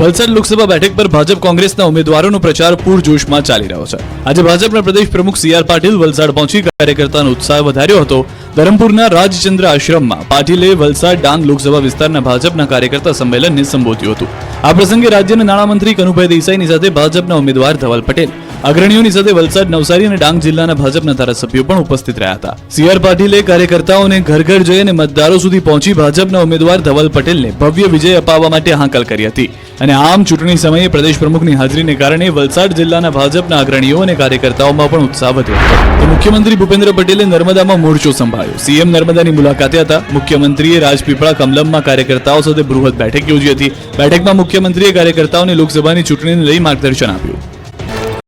[SPEAKER 1] વલસાડ લોકસભા બેઠક પર ભાજપ કોંગ્રેસના ઉમેદવારોનો પ્રચાર પૂરજોશમાં ચાલી રહ્યો છે. આજે ભાજપના પ્રદેશ પ્રમુખ સી આર પાટીલ વલસાડ પહોંચી કાર્યકર્તાનો ઉત્સાહ વધાર્યો હતો. ધરમપુરના રાજચંદ્ર આશ્રમમાં પાટીલે વલસાડ ડાંગ લોકસભા વિસ્તારના ભાજપના કાર્યકર્તા સંમેલનને સંબોધ્યું હતું. આ પ્રસંગે રાજ્યના નાણામંત્રી કનુભાઈ દેસાઈની સાથે ભાજપના ઉમેદવાર ધવલ પટેલ અગ્રણીઓની સાથે વલસાડ નવસારી અને ડાંગ જિલ્લાના ભાજપના ધારાસભ્યો પણ ઉપસ્થિત રહ્યા હતા. સીઆર પાટીલે કાર્યકર્તાઓને ઘર ઘર જઈ અને મતદારો સુધી પહોંચી ભાજપના ઉમેદવાર ધવલ પટેલને ભવ્ય વિજય અપાવવા માટે હાંકલ કરી હતી. અને આમ ચૂંટણી સમયે પ્રદેશ પ્રમુખની હાજરીને કારણે વલસાડ જિલ્લાના ભાજપના અગ્રણીઓ અને કાર્યકર્તાઓમાં પણ ઉત્સાહ વધ્યો હતો. મુખ્યમંત્રી ભૂપેન્દ્ર પટેલે નર્મદામાં મોરચો સંભાળ્યો. સીએમ નર્મદાની મુલાકાતે હતા. મુખ્યમંત્રીએ રાજપીપળા કમલમમાં કાર્યકર્તાઓ સાથે બૃહદ બેઠક યોજી હતી. બેઠકમાં મુખ્યમંત્રીએ કાર્યકર્તાઓને લોકસભાની ચૂંટણીને લઈ માર્ગદર્શન આપ્યું.